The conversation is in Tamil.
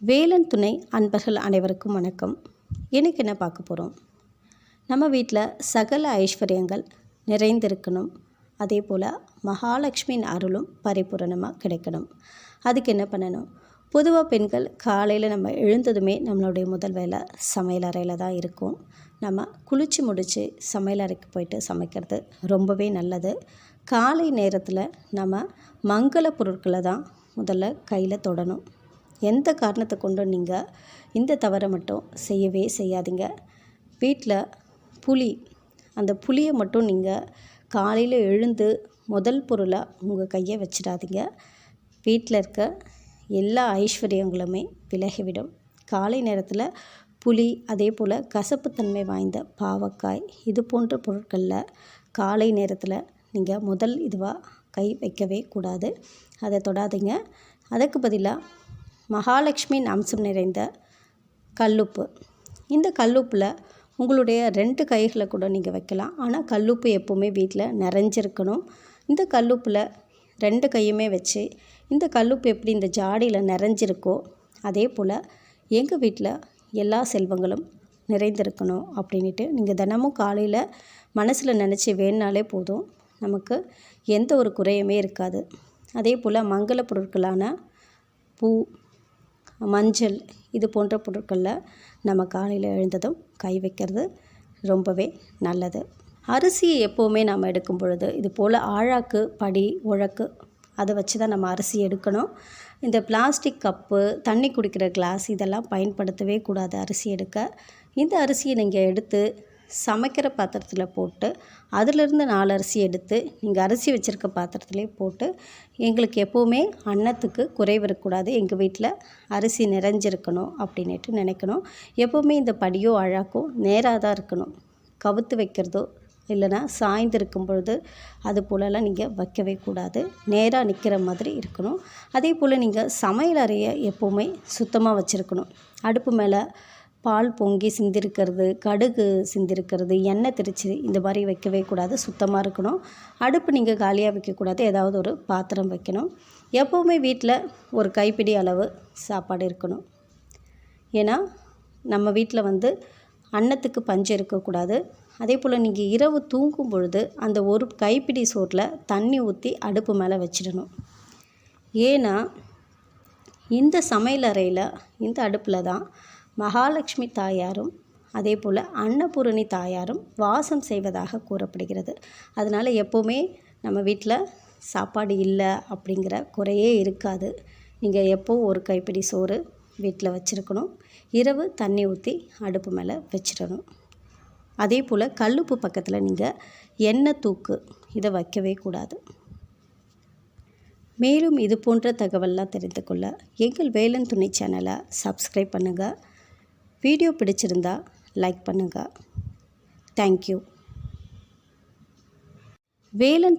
வேலன் துணை அன்பர்கள் அனைவருக்கும் வணக்கம். எனக்கு என்ன பார்க்க போகிறோம் நம்ம வீட்டில் சகல ஐஸ்வர்யங்கள் நிறைந்திருக்கணும். அதே போல் மகாலட்சுமியின் அருளும் பரிபூரணமாக கிடைக்கணும். அதுக்கு என்ன பண்ணணும்? பொதுவாக பெண்கள் காலையில் நம்ம எழுந்ததுமே நம்மளுடைய முதல் வேலை சமையல் அறையில் தான் இருக்கும். நம்ம குளித்து முடித்து சமையல் அறைக்கு போயிட்டு சமைக்கிறது ரொம்பவே நல்லது. காலை நேரத்தில் நம்ம மங்கள பொருட்களை தான் முதல்ல கையில் தொடணும். எந்த காரணத்தை கொண்டும் நீங்கள் இந்த தவறை மட்டும் செய்யவே செய்யாதீங்க. வீட்டில் புளி அந்த புளியை மட்டும் நீங்கள் காலையில் எழுந்து முதல் பொருளாக உங்கள் கையை வச்சிடாதீங்க. வீட்டில் இருக்க எல்லா ஐஸ்வர்யங்களுமே விலகிவிடும். காலை நேரத்தில் புளி அதே போல் கசப்புத்தன்மை வாய்ந்த பாவக்காய் இது போன்ற பொருட்களில் காலை நேரத்தில் நீங்கள் முதல் இதுவாக கை வைக்கவே கூடாது. அதை தொடாதீங்க. அதுக்கு பதிலாக மகாலட்சுமியின் அம்சம் நிறைந்த கல்லுப்பு. இந்த கல்லுப்பில் உங்களுடைய ரெண்டு கைகளை கூட நீங்கள் வைக்கலாம். ஆனால் கல்லுப்பு எப்போவுமே வீட்டில் நிறைஞ்சிருக்கணும். இந்த கல்லுப்பில் ரெண்டு கையுமே வச்சு இந்த கல்லுப்பு எப்படி இந்த ஜாடியில் நிறைஞ்சிருக்கோ அதே போல் எங்கள் வீட்டில் எல்லா செல்வங்களும் நிறைந்திருக்கணும் அப்படின்ட்டு நீங்கள் தினமும் காலையில் மனசில் நினச்சி வேணுனாலே போதும். நமக்கு எந்த ஒரு குறையுமே இருக்காது. அதே போல் மங்கள பொருட்களான பூ மஞ்சள் இது போன்ற பொருட்களில் நம்ம காலையில் எழுந்ததும் கை வைக்கிறது ரொம்பவே நல்லது. அரிசியை எப்போவுமே நம்ம எடுக்கும் பொழுது இது போல் ஆழாக்கு படி உழக்கு அதை வச்சு தான் நம்ம அரிசி எடுக்கணும். இந்த பிளாஸ்டிக் கப்பு தண்ணி குடிக்கிற கிளாஸ் இதெல்லாம் பயன்படுத்தவே கூடாது அரிசி எடுக்க. இந்த அரிசியை நீங்கள் எடுத்து சமைக்கிற பாத்திரத்தில் போட்டு அதிலிருந்து நாலு அரிசி எடுத்து நீங்கள் அரிசி வச்சுருக்க பாத்திரத்துலேயே போட்டு எங்களுக்கு எப்போவுமே அன்னத்துக்கு குறைவு இருக்கக்கூடாது. எங்கள் வீட்டில் அரிசி நிறைஞ்சிருக்கணும் அப்படின்ட்டு நினைக்கணும். எப்போவுமே இந்த படியோ அழாக்கோ நேராக தான் இருக்கணும். கவுத்து வைக்கிறதோ இல்லைனா சாய்ந்திருக்கும் பொழுது அது போலலாம் நீங்கள் வைக்கவே கூடாது. நேராக நிற்கிற மாதிரி இருக்கணும். அதே போல் நீங்கள் சமையல் அறையை எப்போவுமே சுத்தமாக வச்சுருக்கணும். அடுப்பு மேலே பால் பொங்கி சிந்திருக்கிறது கடுகு சிந்திருக்கிறது எண்ணெய் திரிச்சு இந்த மாதிரி வைக்கவே கூடாது சுத்தமாக இருக்கணும். அடுப்பு நீங்கள் காலியாக வைக்கக்கூடாது ஏதாவது ஒரு பாத்திரம் வைக்கணும். எப்போவுமே வீட்டில் ஒரு கைப்பிடி அளவு சாப்பாடு இருக்கணும். ஏன்னா நம்ம வீட்டில் வந்து அன்னத்துக்கு பஞ்சு இருக்கக்கூடாது. அதே போல் நீங்கள் இரவு தூங்கும் பொழுது அந்த ஒரு கைப்பிடி சோற்றில் தண்ணி ஊற்றி அடுப்பு மேலே வச்சிடணும். ஏன்னா இந்த சமையல் அறையில் இந்த அடுப்பில் தான் மகாலட்சுமி தாயாரும் அதே போல் அன்னபூரணி தாயாரும் வாசம் செய்வதாக கூறப்படுகிறது. அதனால் எப்போவுமே நம்ம வீட்டில் சாப்பாடு இல்லை அப்படிங்கிற குறையே இருக்காது. நீங்கள் எப்போ ஒரு கைப்பிடி சோறு வீட்டில் வச்சுருக்கணும். இரவு தண்ணி ஊற்றி அடுப்பு மேலே வச்சிடணும். அதே போல் கல்லுப்பு பக்கத்தில் நீங்கள் எண்ணெய் தூக்கு இதை வைக்கவே கூடாது. மேலும் இது போன்ற தகவல்லாம் தெரிந்து கொள்ள எங்கள் வேலன் துணை சேனலை சப்ஸ்கிரைப் பண்ணுங்கள் வீடியோ பிடிச்சிருந்தா லைக் பண்ணுங்கள் தேங்க்யூ வேலன்